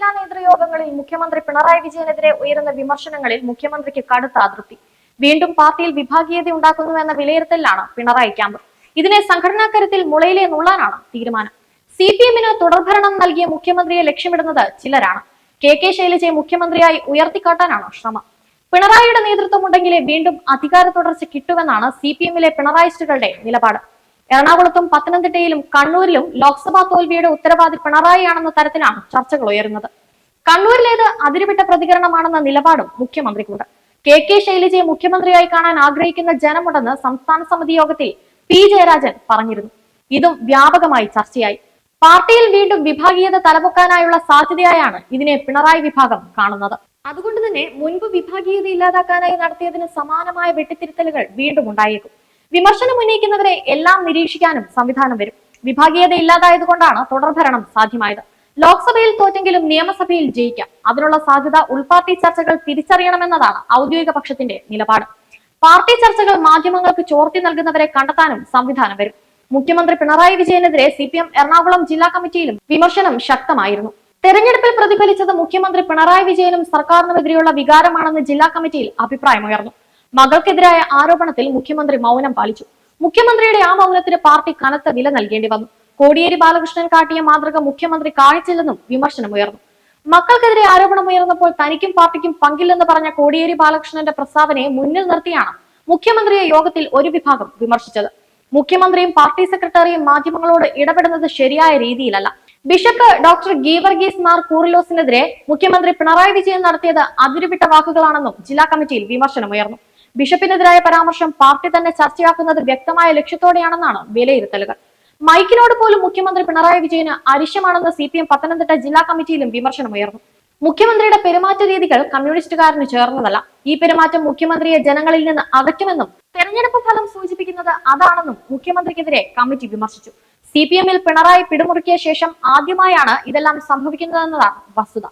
ജില്ലാ നേതൃയോഗങ്ങളിൽ മുഖ്യമന്ത്രി പിണറായി വിജയനെതിരെ ഉയരുന്ന വിമർശനങ്ങളിൽ മുഖ്യമന്ത്രിക്ക് കടുത്ത അതൃപ്തി. വീണ്ടും പാർട്ടിയിൽ വിഭാഗീയത ഉണ്ടാക്കുന്നുവെന്ന വിലയിരുത്തലിലാണ് പിണറായി ക്യാമ്പ്. ഇതിനെ സംഘടനാ കരുത്തിൽ മുളയിലെ നുള്ളാനാണ് തീരുമാനം. സി പി എമ്മിന് തുടർഭരണം നൽകിയ മുഖ്യമന്ത്രിയെ ലക്ഷ്യമിടുന്നത് ചിലരാണ്. കെ കെ ശൈലജയെ മുഖ്യമന്ത്രിയായി ഉയർത്തിക്കാട്ടാനാണ് ശ്രമം. പിണറായിയുടെ നേതൃത്വം ഉണ്ടെങ്കിലേ വീണ്ടും അധികാര തുടർച്ച കിട്ടുമെന്നാണ് സി പി എമ്മിലെ പിണറായിസ്റ്റുകളുടെ നിലപാട്. എറണാകുളത്തും പത്തനംതിട്ടയിലും കണ്ണൂരിലും ലോക്സഭാ തോൽവിയുടെ ഉത്തരവാദി പിണറായിയാണെന്ന തരത്തിലാണ് ചർച്ചകൾ ഉയരുന്നത്. കണ്ണൂരിലേത് അതിരുവിട്ട പ്രതികരണമാണെന്ന നിലപാടും മുഖ്യമന്ത്രിക്കുണ്ട്. കെ കെ ശൈലജയെ മുഖ്യമന്ത്രിയായി കാണാൻ ആഗ്രഹിക്കുന്ന ജനമുണ്ടെന്ന് സംസ്ഥാന സമിതി യോഗത്തിൽ പി ജയരാജൻ പറഞ്ഞിരുന്നു. ഇതും വ്യാപകമായി ചർച്ചയായി. പാർട്ടിയിൽ വീണ്ടും വിഭാഗീയത തലപൊക്കാനായുള്ള സാധ്യതയായാണ് ഇതിനെ പിണറായി വിഭാഗം കാണുന്നത്. അതുകൊണ്ട് തന്നെ മുൻപ് വിഭാഗീയത ഇല്ലാതാക്കാനായി നടത്തിയതിന് സമാനമായ വെട്ടിത്തിരുത്തലുകൾ വീണ്ടും ഉണ്ടായേക്കും. വിമർശനം ഉന്നയിക്കുന്നവരെ എല്ലാം നിരീക്ഷിക്കാനും സംവിധാനം വരും. വിഭാഗീയത ഇല്ലാതായതുകൊണ്ടാണ് തുടർഭരണം സാധ്യമായത്. ലോക്സഭയിൽ തോറ്റെങ്കിലും നിയമസഭയിൽ ജയിക്കാം. അതിനുള്ള സാധ്യത ഉൾപാർട്ടി ചർച്ചകൾ തിരിച്ചറിയണമെന്നതാണ് ഔദ്യോഗിക പക്ഷത്തിന്റെ നിലപാട്. പാർട്ടി ചർച്ചകൾ മാധ്യമങ്ങൾക്ക് ചോർത്തി നൽകുന്നവരെ കണ്ടെത്താനും സംവിധാനം വരും. മുഖ്യമന്ത്രി പിണറായി വിജയനെതിരെ സി പി എം എറണാകുളം ജില്ലാ കമ്മിറ്റിയിലും വിമർശനം ശക്തമായിരുന്നു. തെരഞ്ഞെടുപ്പിൽ പ്രതിഫലിച്ചത് മുഖ്യമന്ത്രി പിണറായി വിജയനും സർക്കാരിനുമെതിരെയുള്ള വികാരമാണെന്ന് ജില്ലാ കമ്മിറ്റിയിൽ അഭിപ്രായമുയർന്നു. മകൾക്കെതിരായ ആരോപണത്തിൽ മുഖ്യമന്ത്രി മൗനം പാലിച്ചു. മുഖ്യമന്ത്രിയുടെ ആ മൗനത്തിന് പാർട്ടി കനത്ത വില നൽകേണ്ടി വന്നു. കോടിയേരി ബാലകൃഷ്ണൻ കാട്ടിയ മാതൃക മുഖ്യമന്ത്രി കാണിച്ചില്ലെന്നും വിമർശനമുയർന്നു മക്കൾക്കെതിരെ ആരോപണം ഉയർന്നപ്പോൾ തനിക്കും പാർട്ടിക്കും പങ്കില്ലെന്ന് പറഞ്ഞ കോടിയേരി ബാലകൃഷ്ണന്റെ പ്രസ്താവനയെ മുന്നിൽ നിർത്തിയാണ് മുഖ്യമന്ത്രിയെ യോഗത്തിൽ ഒരു വിഭാഗം വിമർശിച്ചത്. മുഖ്യമന്ത്രിയും പാർട്ടി സെക്രട്ടറിയും മാധ്യമങ്ങളോട് ഇടപെടുന്നത് ശരിയായ രീതിയിലല്ല. ബിഷപ്പ് ഡോക്ടർ ഗീവർഗീസ് മാർ കൂറിലോസിനെതിരെ മുഖ്യമന്ത്രി പിണറായി വിജയൻ നടത്തിയത് അതിരുവിട്ട വാക്കുകളാണെന്നും ജില്ലാ കമ്മിറ്റിയിൽ വിമർശനമുയർന്നു ബിഷപ്പിനെതിരായ പരാമർശം പാർട്ടി തന്നെ ചർച്ചയാക്കുന്നത് വ്യക്തമായ ലക്ഷ്യത്തോടെയാണെന്നാണ് വിലയിരുത്തലുകൾ. മൈക്കിനോട് പോലും മുഖ്യമന്ത്രി പിണറായി വിജയന് അരിശമാണെന്ന് സി പി എം പത്തനംതിട്ട ജില്ലാ കമ്മിറ്റിയിലും വിമർശനമുയർന്നു മുഖ്യമന്ത്രിയുടെ പെരുമാറ്റ രീതികൾ കമ്മ്യൂണിസ്റ്റുകാരന് ചേർന്നതല്ല. ഈ പെരുമാറ്റം മുഖ്യമന്ത്രിയെ ജനങ്ങളിൽ നിന്ന് അകറ്റുമെന്നും തെരഞ്ഞെടുപ്പ് ഫലം സൂചിപ്പിക്കുന്നത് അതാണെന്നും മുഖ്യമന്ത്രിക്കെതിരെ കമ്മിറ്റി വിമർശിച്ചു. സി പി എമ്മിൽ പിണറായി പിടിമുറുക്കിയ ശേഷം ആദ്യമായാണ് ഇതെല്ലാം സംഭവിക്കുന്നതെന്നതാണ് വസ്തുത.